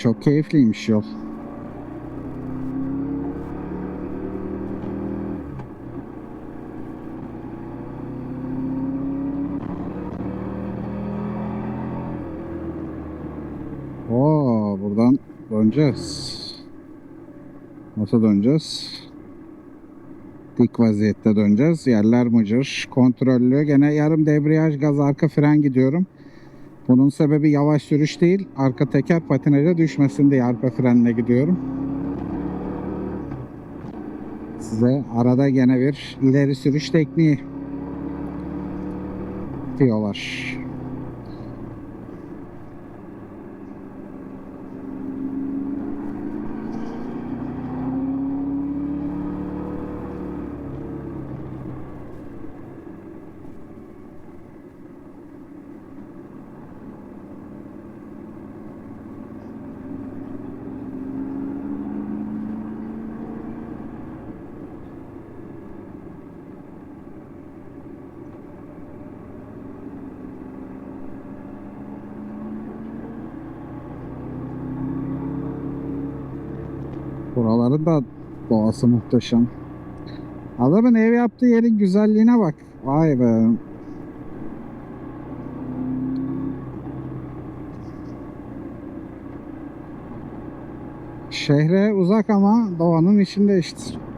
çok keyifliymiş yol. Oo, buradan döneceğiz. Nasıl döneceğiz? Dik vaziyette döneceğiz. Yerler mıcır. Kontrollü. Gene yarım debriyaj gaz arka fren gidiyorum. Bunun sebebi yavaş sürüş değil. Arka teker patinaja düşmesin diye arka frenle gidiyorum. Size arada gene bir ileri sürüş tekniği diyorlar. Buraların da doğası muhteşem. Adamın ev yaptığı yerin güzelliğine bak. Vay be. Şehre uzak ama doğanın içinde işte.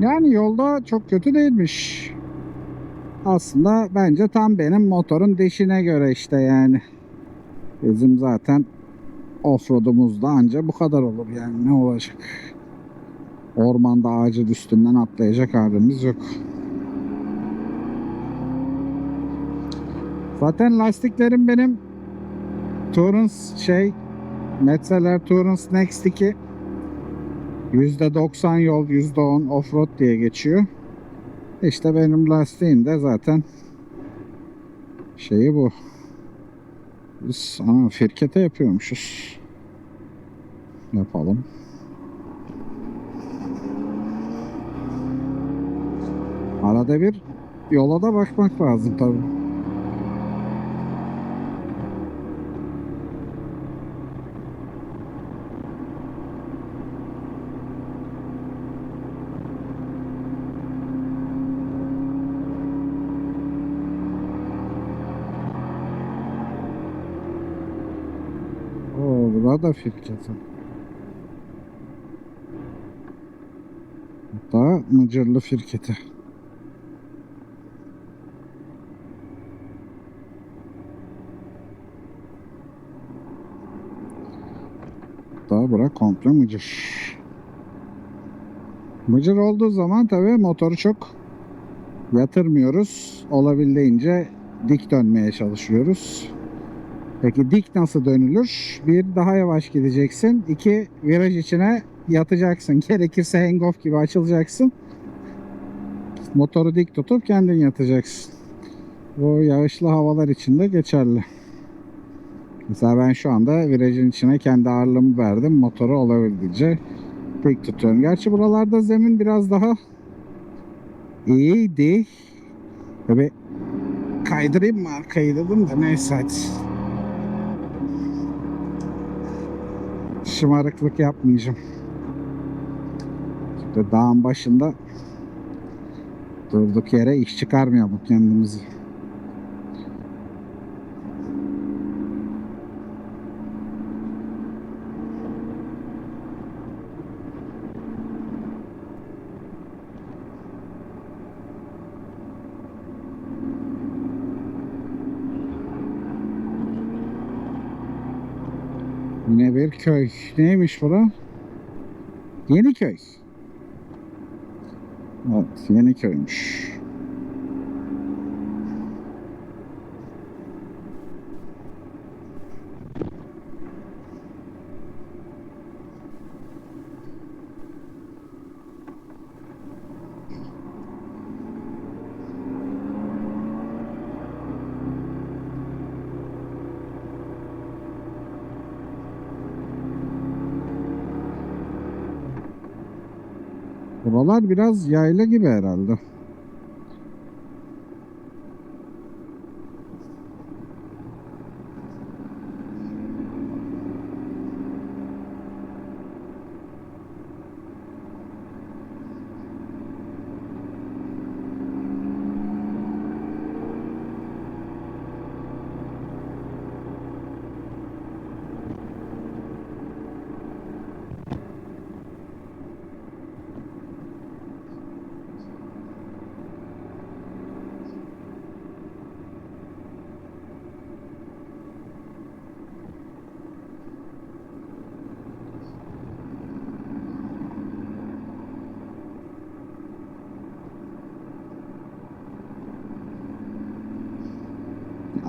Yani yolda çok kötü değilmiş. Aslında bence tam benim motorun deşine göre işte yani. Bizim zaten offroad'umuzda anca bu kadar olur yani ne olacak. Ormanda ağacın üstünden atlayacak halimiz yok. Zaten lastiklerim benim Tourance şey Metzeler Tourance Next 2 %90 yol %10 offroad diye geçiyor. İşte benim lastiğim de zaten şeyi bu. Biz aa, firkete yapıyormuşuz. Yapalım. Arada bir yola da bakmak lazım tabii. Oo, burada da firkete. Hatta mıcırlı firkete. Daha bırak komple mıcır. Mıcır olduğu zaman tabii motoru çok yatırmıyoruz. Olabildiğince dik dönmeye çalışıyoruz. Peki dik nasıl dönülür? Bir daha yavaş gideceksin. İki viraj içine yatacaksın. Gerekirse hangoff gibi açılacaksın. Motoru dik tutup kendin yatacaksın. Bu yağışlı havalar için de geçerli. Mesela ben şu anda virajın içine kendi ağırlığımı verdim. Motoru olabildiğince dik tutuyorum. Gerçi buralarda zemin biraz daha iyiydi. Tabi kaydırayım mı arkayı dedim de neyse hadi. Şımarıklık yapmayacağım. Şimdi dağın başında durduk yere iş çıkarmayalım kendimizi. Yine bir köy. Neymiş bura? Yeniköy. Evet, Yeniköy'müş. Buralar biraz yayla gibi herhalde.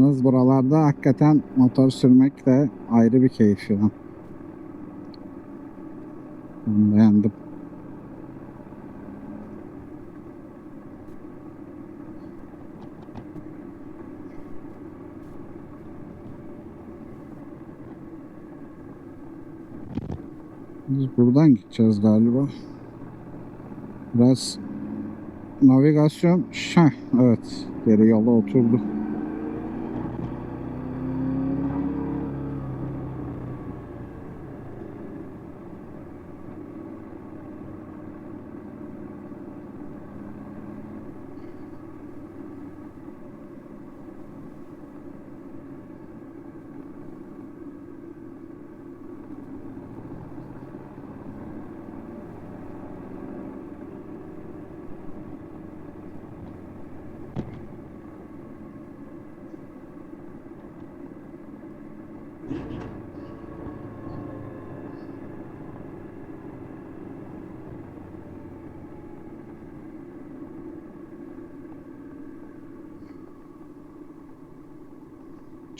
Yalnız buralarda hakikaten motor sürmek de ayrı bir keyif ya. Ben beğendim. Biz buradan gideceğiz galiba. Biraz navigasyon Heh, evet geri yola oturdu.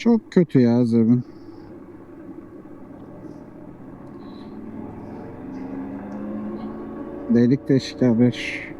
Çok kötü ya zemin. Delik deşik haber.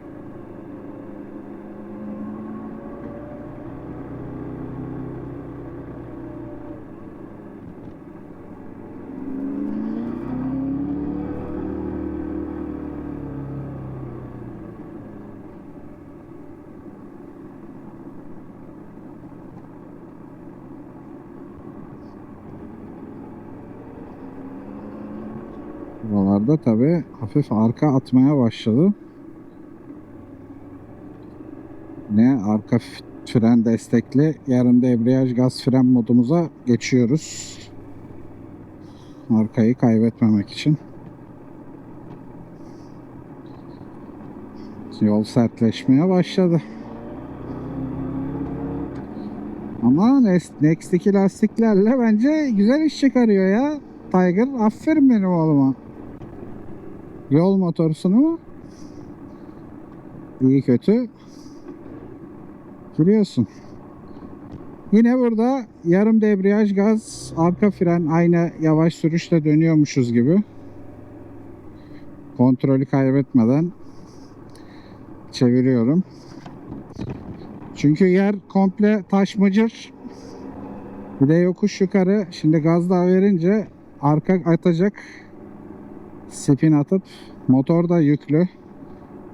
Buralarda tabi hafif arka atmaya başladı. Ne arka fren destekli yarım debriyaj gaz fren modumuza geçiyoruz. Arkayı kaybetmemek için. Yol sertleşmeye başladı. Ama Next, Next'teki lastiklerle bence güzel iş çıkarıyor ya. Tiger aferin benim oğluma. Yol motorusunu mu? İyi kötü. Giriyorsun. Yine burada yarım debriyaj gaz, arka fren aynı yavaş sürüşle dönüyormuşuz gibi. Kontrolü kaybetmeden çeviriyorum. Çünkü yer komple taş mıcır. Bir de yokuş yukarı. Şimdi gaz daha verince arka atacak. Spin atıp motor da yüklü.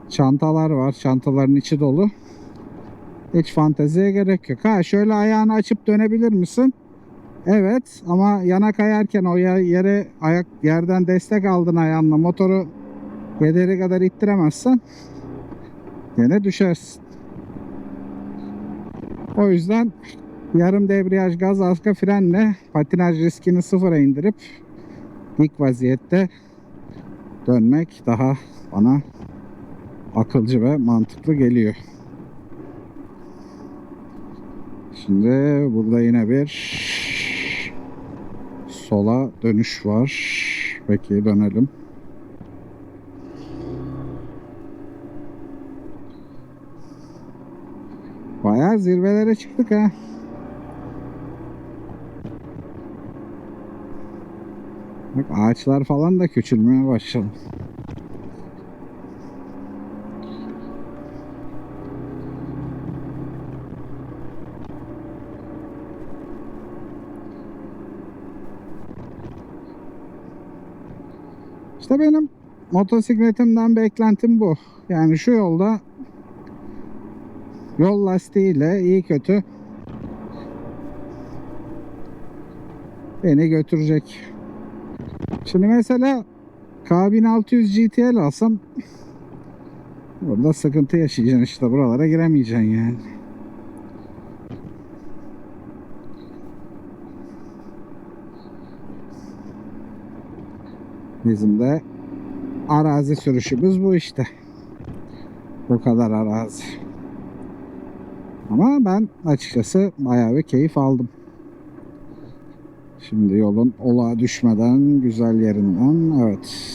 Çantalar var. Çantaların içi dolu. Hiç fanteziye gerek yok. Ha şöyle ayağını açıp dönebilir misin? Evet ama yana kayarken o yere ayak yerden destek aldın ayağınla motoru yeteri kadar ittiremezsen gene düşersin. O yüzden yarım debriyaj gaz arka frenle patinaj riskini sıfıra indirip dik vaziyette dönmek daha bana akılcı ve mantıklı geliyor. Şimdi burada yine bir sola dönüş var. Peki dönelim. Bayağı zirvelere çıktık ha. Bak ağaçlar falan da küçülmeye başladı. İşte benim motosikletimden beklentim bu. Yani şu yolda yol lastiğiyle iyi kötü beni götürecek. Şimdi mesela K1600 GTL alsam burada sıkıntı yaşayacaksın işte buralara giremeyeceksin yani. Bizim de arazi sürüşümüz bu işte. Bu kadar arazi. Ama ben açıkçası bayağı bir keyif aldım. Şimdi yolun olağa düşmeden güzel yerinden evet.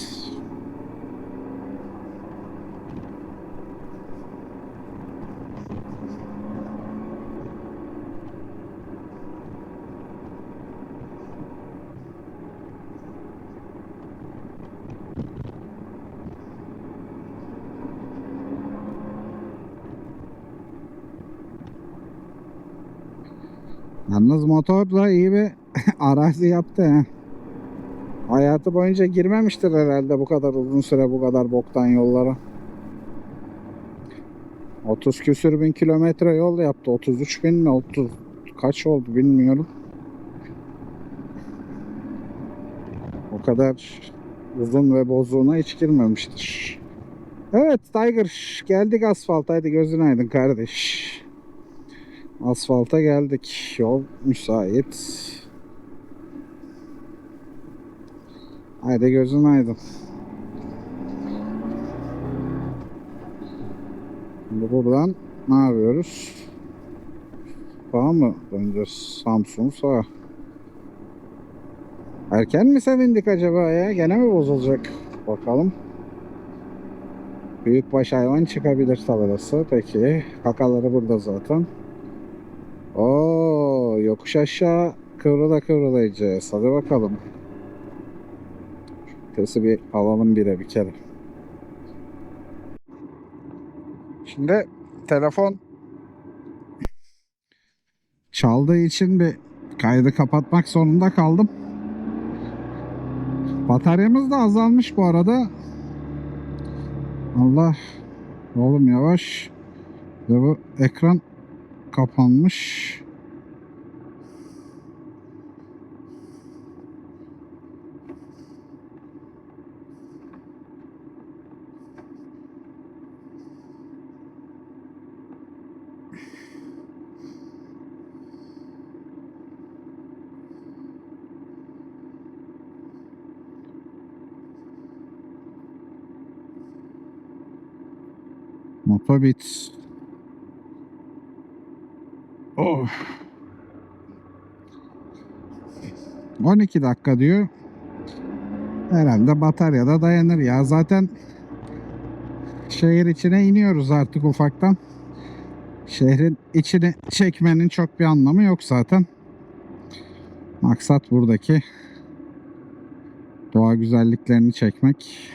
Yalnız motor da iyi bir arazi yaptı ha. Hayatı boyunca girmemiştir herhalde bu kadar uzun süre bu kadar boktan yollara. 30 küsür bin kilometre yol yaptı. 33 bin mi 30 kaç oldu bilmiyorum. O kadar uzun ve bozuğuna hiç girmemiştir. Evet Tiger geldik asfalta hadi gözün aydın kardeş. Asfalta geldik. Yol müsait. Haydi gözün aydın. Şimdi buradan ne yapıyoruz? Sağa mı döneceğiz? Samsun sağa. Erken mi sevindik acaba ya? Gene mi bozulacak? Bakalım. Büyükbaş hayvan çıkabilir tabelası. Peki. Kakaları burada zaten. Oo, yokuş aşağı kıvrıla kıvrılayacağız. Hadi bakalım. Tesi bir alalım bire bir kere. Şimdi telefon çaldığı için bir kaydı kapatmak zorunda kaldım. Bataryamız da azalmış bu arada. Allah oğlum yavaş. Ve bu ekran kapanmış. Motobit Of. 12 dakika diyor. Herhalde bataryada dayanır ya. Zaten şehir içine iniyoruz artık ufaktan. Şehrin içini çekmenin çok bir anlamı yok zaten. Maksat buradaki doğa güzelliklerini çekmek.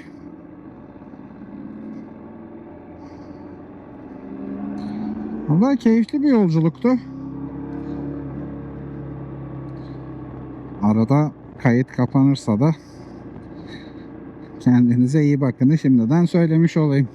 Valla keyifli bir yolculuktu. Arada kayıt kapanırsa da kendinize iyi bakın. Şimdiden söylemiş olayım.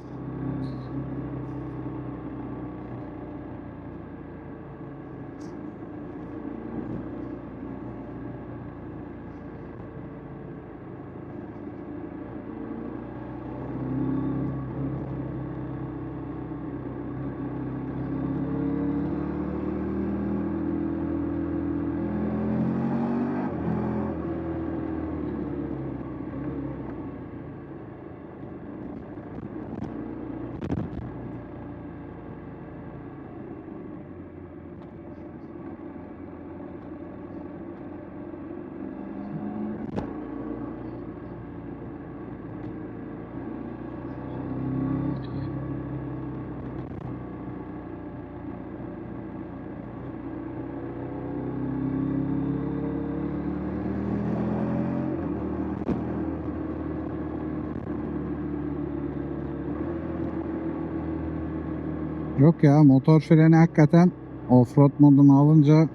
Yok ya motor freni hakikaten offroad modunu alınca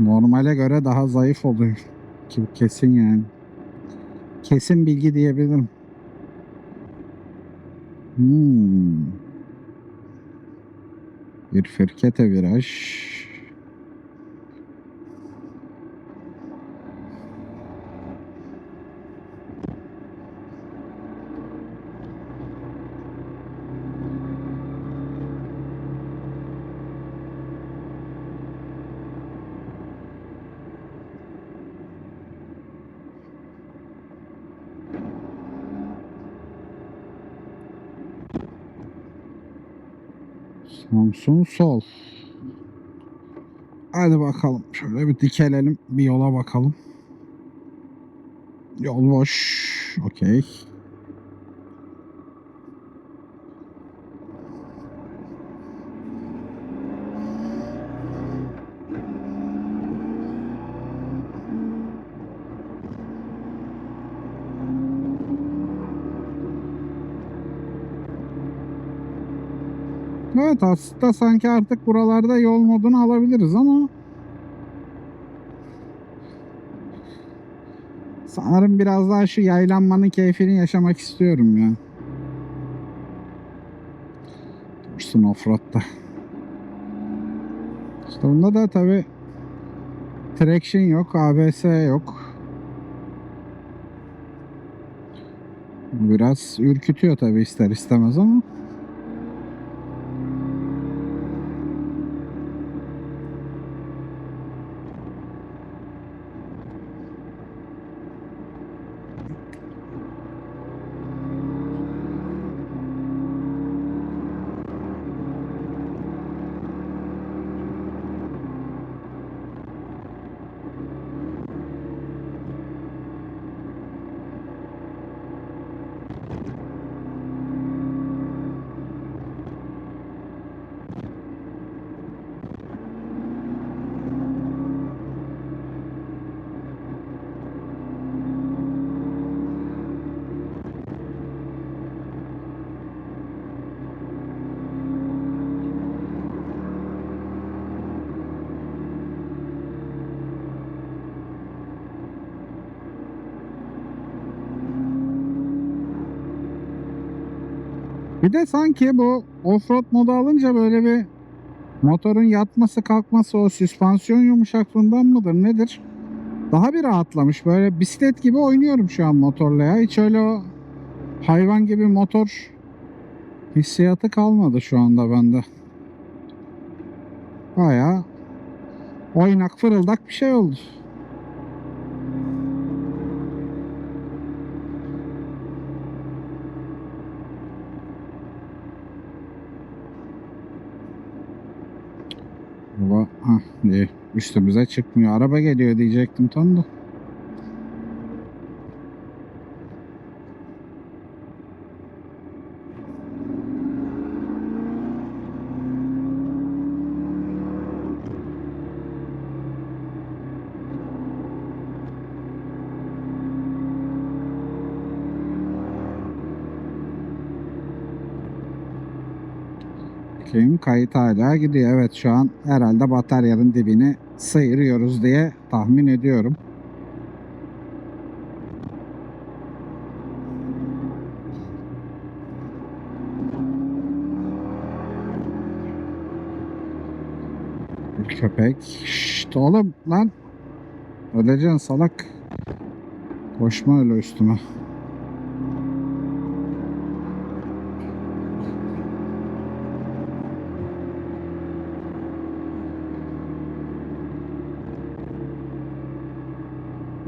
normale göre daha zayıf oluyor. Kesin yani. kesin bilgi diyebilirim. Hmm. Bir firkete viraj. Samsun sol. Hadi bakalım. Şöyle bir dikelelim. Bir yola bakalım. Yol boş. Okey. Aslında sanki artık buralarda yol modunu alabiliriz ama sanırım biraz daha şu yaylanmanın keyfini yaşamak istiyorum ya. Dursun offroad'da. İşte bunda da tabi traction yok, ABS yok. Biraz ürkütüyor tabi ister istemez ama. Bir de sanki bu offroad modu alınca böyle bir motorun yatması kalkması o süspansiyon yumuşaklığından mıdır nedir? Daha bir rahatlamış. Böyle bisiklet gibi oynuyorum şu an motorla ya. Hiç öyle o hayvan gibi motor hissiyatı kalmadı şu anda bende. Baya oynak fırıldak bir şey oldu. İyi. Üstümüze çıkmıyor. Araba geliyor diyecektim tam da. Bakayım kayıt hala gidiyor. Evet şu an herhalde bataryanın dibini sıyırıyoruz diye tahmin ediyorum. Köpek. Şşt oğlum lan. Öleceksin salak. Koşma öyle üstüme.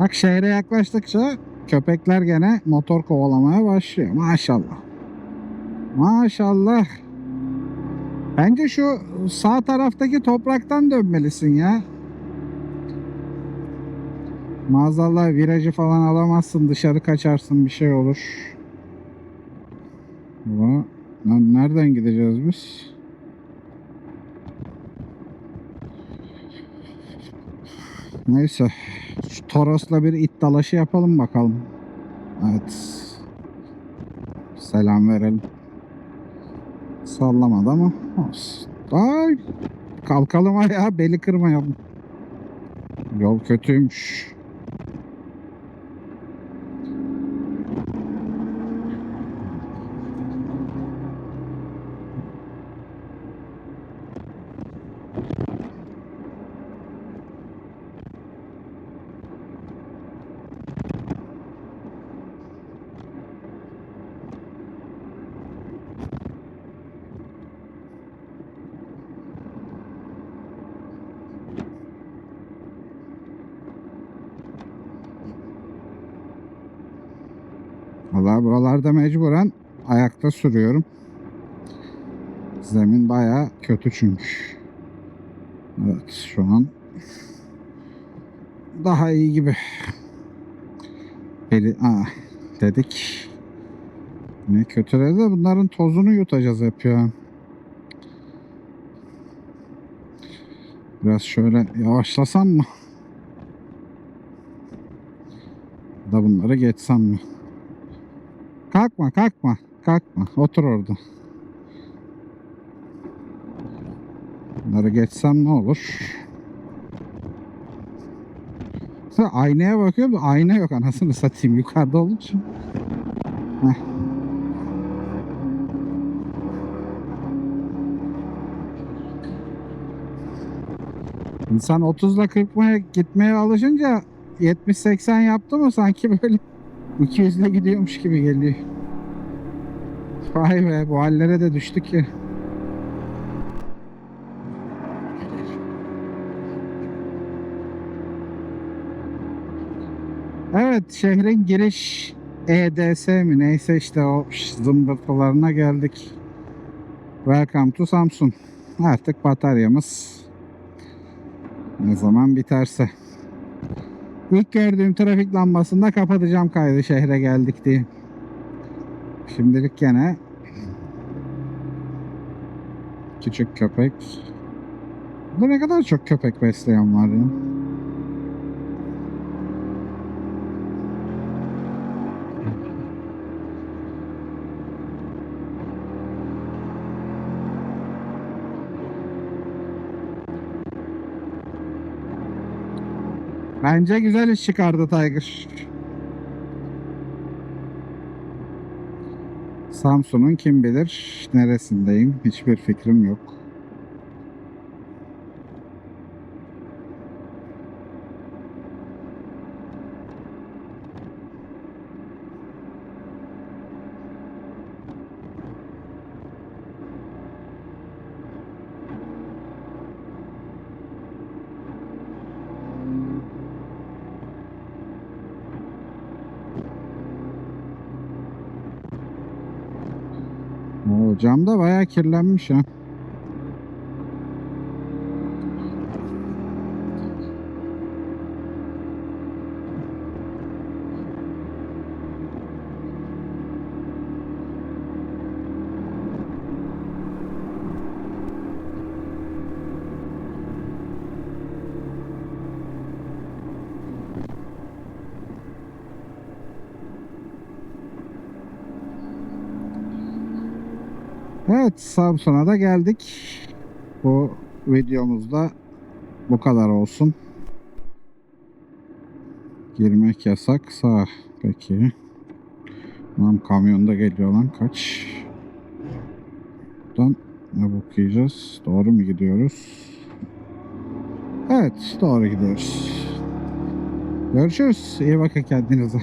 Bak şehre yaklaştıkça köpekler gene motor kovalamaya başlıyor. Maşallah. Maşallah. Bence şu sağ taraftaki topraktan dönmelisin ya. Maazallah virajı falan alamazsın. Dışarı kaçarsın bir şey olur. Ama nereden gideceğiz biz? Neyse. Şu Toros'la bir it yapalım bakalım. Evet. Selam verelim. Sallamadı ama. Ay, kalkalım ayağa beli kırmayalım. Yol kötüymüş. Valla buralarda mecburen ayakta sürüyorum. Zemin baya kötü çünkü. Evet şu an daha iyi gibi. Beli, aa, dedik. Ne kötüledi de bunların tozunu yutacağız hep ya. Biraz şöyle yavaşlasam mı? Da bunları geçsem mi? Kalkma kalkma kalkma otur orada. Bunları geçsem ne olur? Sonra aynaya bakıyorum da ayna yok anasını satayım yukarıda için. Heh. İnsan 30'la 40'maya gitmeye alışınca 70-80 yaptı mı sanki böyle 200'le gidiyormuş gibi geliyor. Vay be bu hallere de düştük ki. Evet şehrin giriş EDS mi neyse işte o zımbırtılarına geldik. Welcome to Samsun. Artık bataryamız ne zaman biterse. İlk gördüğüm trafik lambasında kapatacağım kaydı şehre geldik diye. Şimdilik gene küçük köpek. Burada ne kadar çok köpek besleyen var ya. Bence güzel iş çıkardı Tiger. Samsun'un kim bilir neresindeyim hiçbir fikrim yok. O cam da bayağı kirlenmiş ha. Evet Samsun'a da geldik. Bu videomuzda bu kadar olsun. Girmek yasak sağ. Peki. Lan kamyonda geliyor lan kaç. Buradan ne yiyeceğiz? Doğru mu gidiyoruz? Evet doğru gidiyoruz. Görüşürüz. İyi bakın kendinize.